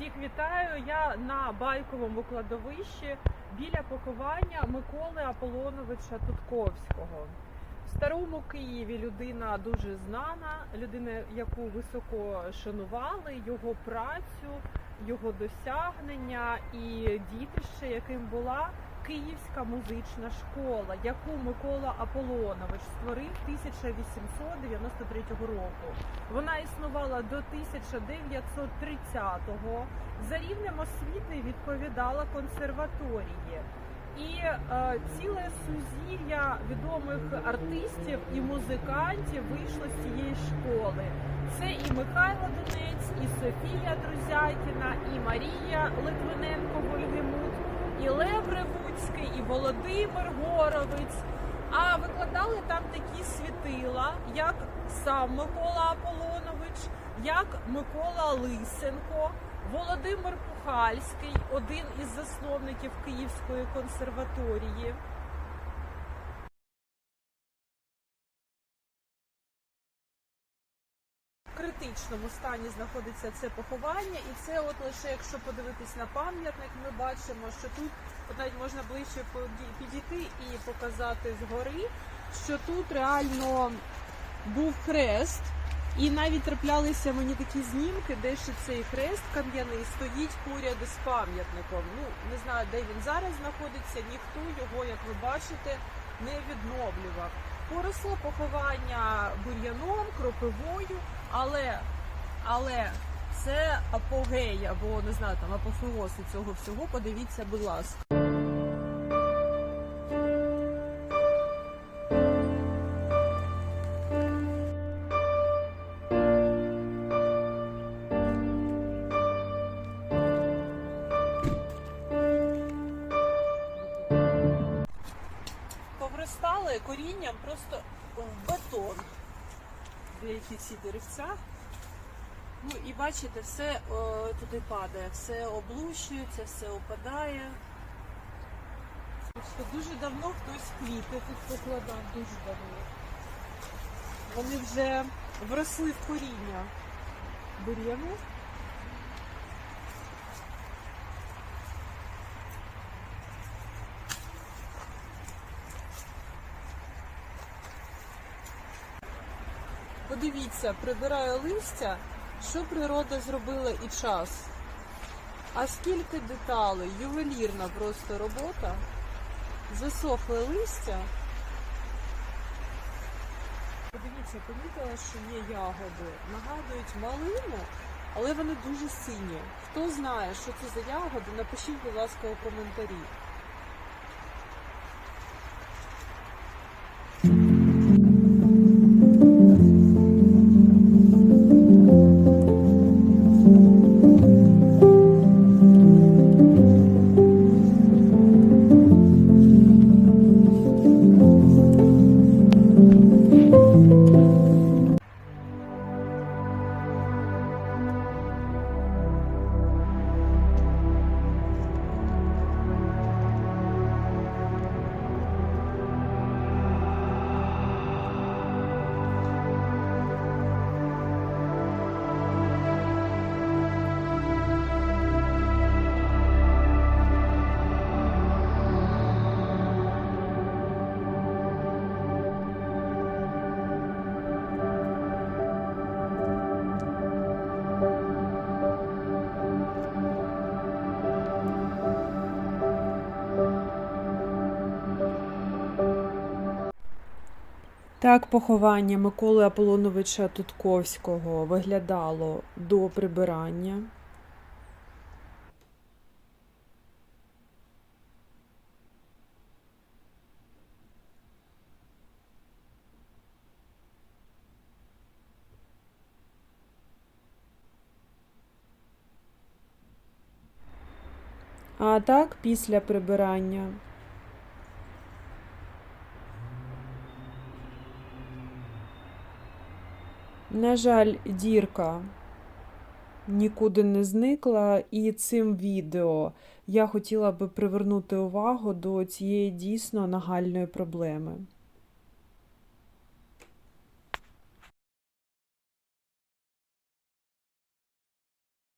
Всіх вітаю. Я на байковому кладовищі біля поховання Миколи Аполоновича Тутковського. В старому Києві людина дуже знана, людина, яку високо шанували, його працю, його досягнення і дітище, яким була Київська музична школа, яку Микола Аполонович створив 1893 року. Вона існувала до 1930-го. За рівнем освіти відповідала консерваторії. І е, ціле сузір'я відомих артистів і музикантів вийшло з цієї школи. Це і Михайло Донець, і Софія Друзякіна, і Марія Литвиненко Вольгемут, і Лев Ревуцький, і Володимир Горовець. А викладали там такі світила, як сам Микола Аполонович, як Микола Лисенко, Володимир Пухальський, один із засновників Київської консерваторії. Критичному стані знаходиться це поховання, і це от лише якщо подивитись на пам'ятник, ми бачимо, що тут навіть можна ближче підійти і показати згори, що тут реально був хрест, і навіть траплялися мені такі знімки, де ще цей хрест кам'яний стоїть поряд із пам'ятником. Ну не знаю, де він зараз знаходиться. Ніхто його, як ви бачите, не відновлював. Поросло поховання бур'яном, кропивою, але, але це апогей або не знаю там апофеоз цього всього. Подивіться, будь ласка. повростали корінням просто в бетон. Деякі ці деревця. Ну і бачите, все о, туди падає, все облущується, все опадає. Дуже давно хтось квіти тут покладав, дуже давно. Вони вже вросли в коріння бур'яну. Подивіться, прибираю листя, що природа зробила і час. А скільки деталей, ювелірна просто робота. Засохле листя. Подивіться, помітила, що є ягоди. Нагадують малину, але вони дуже сині. Хто знає, що це за ягоди, напишіть, будь ласка, у коментарі. Так поховання Миколи Аполоновича Тутковського виглядало до прибирання. А так, після прибирання. На жаль, дірка нікуди не зникла, і цим відео я хотіла би привернути увагу до цієї дійсно нагальної проблеми.